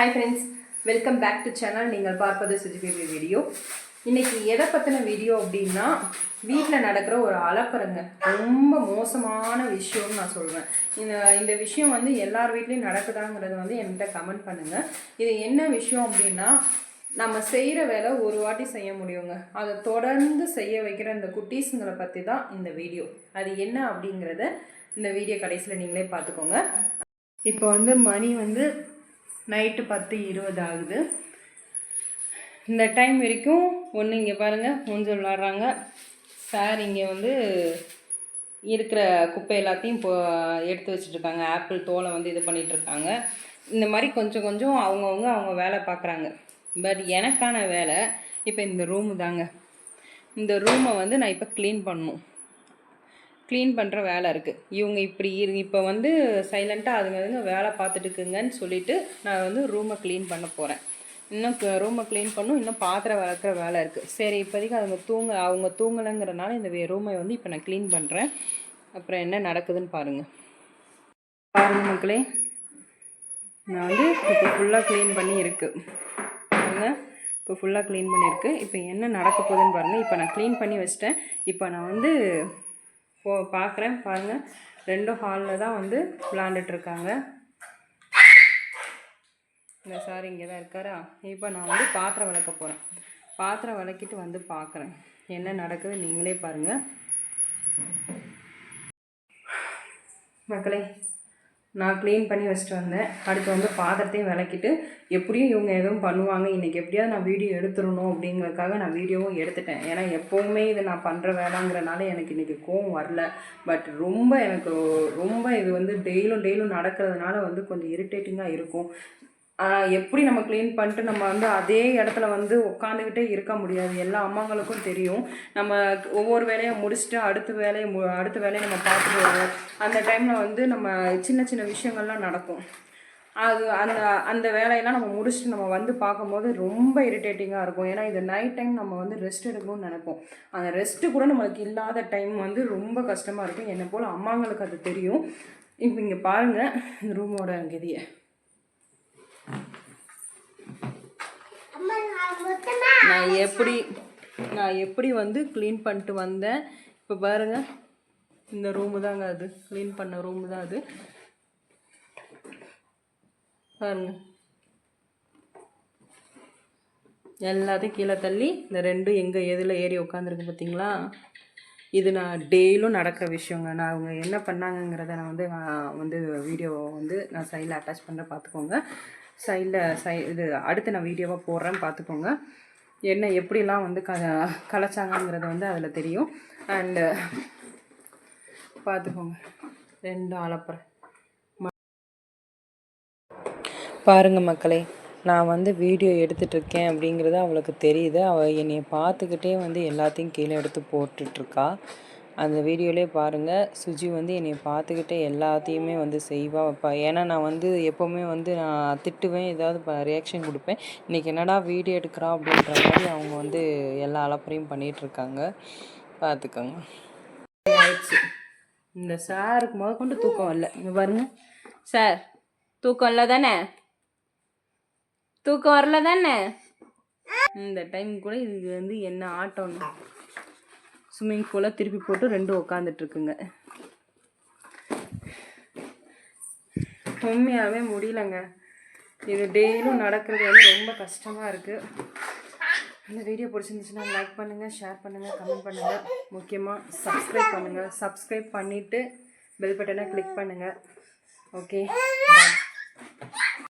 Hi friends welcome back to channel நீங்கள் பார்ப்பது சுஜிபேபி video இன்னைக்கு எதை பற்றின வீடியோ அப்படின்னா வீட்டில் நடக்கிற ஒரு அலப்பறங்க. ரொம்ப மோசமான விஷயம்னு நான் சொல்வேன். இந்த இந்த விஷயம் வந்து எல்லார் வீட்லேயும் நடக்குதாங்கிறது வந்து என்கிட்ட கமெண்ட் பண்ணுங்கள் இது என்ன விஷயம் அப்படின்னா நம்ம செய்கிற வேலை ஒரு வாட்டி செய்ய முடியுங்க. அதை தொடர்ந்து செய்ய வைக்கிற இந்த குட்டீஸுங்களை பற்றி தான் இந்த வீடியோ அது என்ன அப்படிங்கிறத இந்த வீடியோ கடைசியில் நீங்களே பார்த்துக்கோங்க. இப்போ வந்து மணி வந்து நைட்டு பத்து இருபது ஆகுது. இந்த டைம் வரைக்கும் ஒன்று இங்கே பாருங்கள் மூஞ்சல் விளாட்றாங்க. சார் இங்கே வந்து இருக்கிற குப்பை எல்லாத்தையும் இப்போ எடுத்து வச்சுட்ருக்காங்க. ஆப்பிள் தோலை வந்து இது பண்ணிகிட்ருக்காங்க இந்த மாதிரி கொஞ்சம் கொஞ்சம் அவங்கவுங்க அவங்க வேலை பார்க்குறாங்க. பட் எனக்கான வேலை இப்போ இந்த ரூமு தாங்க. இந்த ரூமை வந்து நான் இப்போ க்ளீன் பண்ணணும். க்ளீன் பண்ணுற வேலை இருக்குது இவங்க இப்படி இரு இப்போ வந்து சைலண்ட்டாக அதுங்க அதுங்க வேலை பார்த்துட்டுக்குங்கன்னு சொல்லிவிட்டு சொல்லிட்டு நான் வந்து ரூமை க்ளீன் பண்ண போகிறேன் இன்னும் ரூமை க்ளீன் பண்ணும். இன்னும் பாத்திரம் வளர்க்குற வேலை இருக்குது சரி இப்போதைக்கு அவங்க தூங்க அவங்க தூங்கலைங்கிறனால இந்த ரூமை வந்து இப்போ நான் க்ளீன் பண்ணுறேன் அப்புறம் என்ன நடக்குதுன்னு பாருங்கள் பாருங்க மக்களே. நான் வந்து இப்போ ஃபுல்லாக க்ளீன் பண்ணி இருக்குது இப்போ ஃபுல்லாக க்ளீன் பண்ணியிருக்கு. இப்போ என்ன நடக்க போகுதுன்னு பாருங்கள் இப்போ நான் க்ளீன் பண்ணி வச்சிட்டேன். இப்போ நான் வந்து போ பார்க்குறேன் பாருங்கள் ரெண்டும் ஹாலில் தான் வந்து விளாண்டுட்டு இருக்காங்க இந்த சார் இங்கே தான் இருக்காரா? இப்போ நான் வந்து பாத்திரம் விளக்க போகிறேன் பாத்திரம் விளக்கிட்டு வந்து பார்க்குறேன் என்ன நடக்குது நீங்களே பாருங்கள் மக்களே நான் க்ளீன் பண்ணி வச்சுட்டு வந்தேன். அடுத்து வந்து பாத்திரத்தையும் விளக்கிட்டு எப்படியும் இவங்க எதுவும் பண்ணுவாங்க. இன்றைக்கி எப்படியாவது நான் வீடியோ எடுத்துடணும் அப்படிங்கிறதுக்காக நான் வீடியோவும் எடுத்துட்டேன். ஏன்னா எப்போவுமே இது நான் பண்ணுற வேலைங்கிறனால எனக்கு இன்றைக்கி கோவம் வரல. பட் ரொம்ப எனக்கு ரொம்ப இது வந்து டெய்லும் டெய்லும் நடக்கிறதுனால வந்து கொஞ்சம் இரிட்டேட்டிங்காக இருக்கும். எப்படி நம்ம க்ளீன் பண்ணிட்டு நம்ம வந்து அதே இடத்துல வந்து உட்காந்துக்கிட்டே இருக்க முடியாது. எல்லா அம்மாங்களுக்கும் தெரியும். நம்ம ஒவ்வொரு வேலையை முடிச்சுட்டு அடுத்த வேலையை மு அடுத்த வேலையை நம்ம பார்த்துட்டு வருவோம். அந்த டைமில் வந்து நம்ம சின்ன சின்ன விஷயங்கள்லாம் நடக்கும். அது அந்த அந்த வேலையெல்லாம் நம்ம முடிச்சுட்டு நம்ம வந்து பார்க்கும்போது ரொம்ப இரிட்டேட்டிங்காக இருக்கும். ஏன்னா இது நைட் டைம் நம்ம வந்து ரெஸ்ட் எடுக்கணும்னு நினைப்போம். அந்த ரெஸ்ட்டு கூட நம்மளுக்கு இல்லாத டைம் வந்து ரொம்ப கஷ்டமாக இருக்கும். என்னை போல் அம்மாங்களுக்கு அது தெரியும். இப்போ இங்கே பாருங்கள் இந்த ரூமோட கதியை. நான் எப்படி நான் எப்படி வந்து க்ளீன் பண்ணிட்டு வந்தேன்? இப்போ பாருங்க. இந்த ரூமு தாங்க அது. க்ளீன் பண்ண ரூமு தான் அது. பாருங்க. எல்லாத்தையும் கீழே தள்ளி இந்த ரெண்டும் எங்கே எதில் ஏறி உட்காந்துருக்கு பார்த்தீங்களா? இது நான் டெய்லும் நடக்கிற விஷயங்க. நான் அவங்க என்ன பண்ணாங்கங்கிறத நான் வந்து நான் வந்து வீடியோ வந்து நான் சைடில் அட்டாச் பண்ணுற பார்த்துக்கோங்க. சைடில் சை இது அடுத்து நான் வீடியோவாக போடுறேன் பார்த்துக்கோங்க. என்ன எப்படிலாம் வந்து க கலைச்சாங்கங்கிறது வந்து அதில் தெரியும். அண்டு பார்த்துக்கோங்க. ரெண்டும் அளப்புறேன் பாருங்கள் மக்களே நான் வந்து வீடியோ எடுத்துட்ருக்கேன் அப்படிங்கிறது அவளுக்கு தெரியுது. அவள் என்னை பார்த்துக்கிட்டே வந்து எல்லாத்தையும் கீழே எடுத்து போட்டுட்ருக்கா அந்த வீடியோலே பாருங்கள் சுஜி வந்து என்னை பார்த்துக்கிட்டே எல்லாத்தையுமே வந்து செய்வா வைப்பா. ஏன்னா நான் வந்து எப்போவுமே வந்து நான் திட்டுவேன் ஏதாவது ரியாக்ஷன் கொடுப்பேன். இன்றைக்கி என்னடா வீடியோ எடுக்கிறா அப்படின்ற மாதிரி அவங்க வந்து எல்லா அலப்பறையும் பண்ணிகிட்ருக்காங்க பார்த்துக்கோங்க ஆயிடுச்சு. இந்த சாருக்கு முத கொண்டு தூக்கம் வரல. இங்கே பாருங்க. சார் தூக்கம் இல்லை தானே தூக்கம் வரல தானே இந்த டைம் கூட இது வந்து என்ன ஆட்டோன்னு. ஸ்விம்மிங் பூலை திருப்பி போட்டு ரெண்டும் உட்காந்துட்ருக்குங்க உண்மையாகவே முடியலங்க. இது டெய்லியும் நடக்கிறது வந்து ரொம்ப கஷ்டமாக இருக்குது இந்த வீடியோ பிடிச்சிருந்துச்சுன்னா லைக் பண்ணுங்கள் ஷேர் பண்ணுங்கள் கமெண்ட் பண்ணுங்கள் முக்கியமாக சப்ஸ்கிரைப் பண்ணுங்கள் சப்ஸ்கிரைப் பண்ணிவிட்டு பெல் பட்டனை கிளிக் பண்ணுங்கள் ஓகே